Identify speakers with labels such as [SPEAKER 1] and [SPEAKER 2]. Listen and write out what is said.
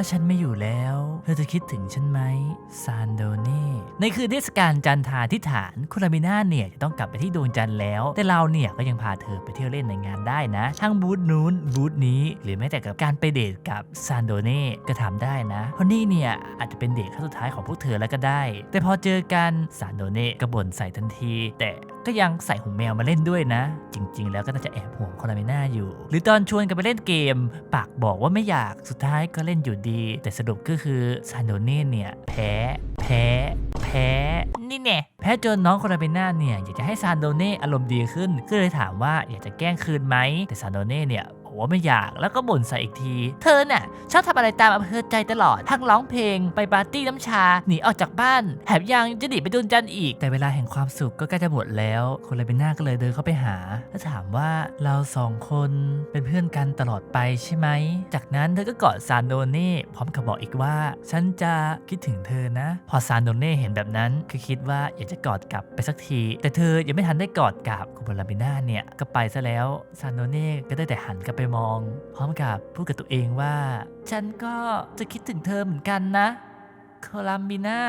[SPEAKER 1] ถ้าฉันไม่อยู่แล้ว เธอจะคิดถึงฉันไหมซานโดเน่ในคืนเทศกาลจันทาทิฐานคุณรามิน่าเนี่ยจะต้องกลับไปที่ดวงจันทร์แล้ว แต่เราเนี่ยก็ยังพาเธอไปเที่ยวเล่นในงานได้นะ ทั้งบูธนู้นบูธนี้ หรือแม้แต่กับการไปเดทกับซานโดเน่ก็ทำได้นะเพราะนี่เนี่ยอาจจะเป็นเดทครั้งสุดท้ายของพวกเธอแล้วก็ได้ แต่พอเจอกันซานโดเน่ก็บ่นใส่ทันที แต่ก็ยังใส่หูแมวมาเล่นด้วยนะ จริง ๆ แล้วก็น่าจะแอบห่วงคอลาเมน่าอยู่ หรือตอนชวนกันไปเล่นเกม ปากบอกว่าไม่อยากสุดท้ายก็เล่นอยู่ดี แต่สรุปก็คือซานโดเน่เนี่ยแพ้ แพ้ แพ้ นี่แน่แพ้จนน้องคอนรามิน่าเนี่ยอยากจะให้ซานโดเน่อารมณ์ดีขึ้นก็เลยถามว่าอยากจะแกล้งคืนไหมแต่ซานโดเน่เนี่ย บอกว่าไม่อยากแล้วก็บ่นใส่อีกที เธอน่ะชอบทำอะไรตามอำเภอใจตลอด ทั้งร้องเพลง ไปปาร์ตี้น้ำชา หนีออกจากบ้านแถมยังจะหนีไปดูจันอีก แต่เวลาแห่งความสุขก็ใกล้จะหมดแล้ว คนเลยเป็นหน้าก็เลยเดินเข้าไปหา แล้วถามว่าเราสองคนเป็นเพื่อนกันตลอดไปใช่ไหม จากนั้นเธอก็กอดซานโดเน่พร้อมกับบอกอีกว่า ฉันจะคิดถึงเธอนะ พอซานโดเน่เห็นแบบนั้นก็คิดว่าอยากจะกอดกลับไปสักที แต่เธอยังไม่ทันได้กอดกลับคุณบลาบิน่าเนี่ยก็ไปซะแล้วซานโดเน่ก็ได้แต่หันกลับไปมอง พร้อมกับพูดกับตัวเองว่า ฉันก็จะคิดถึงเธอเหมือนกันนะ โคลัมบิน่า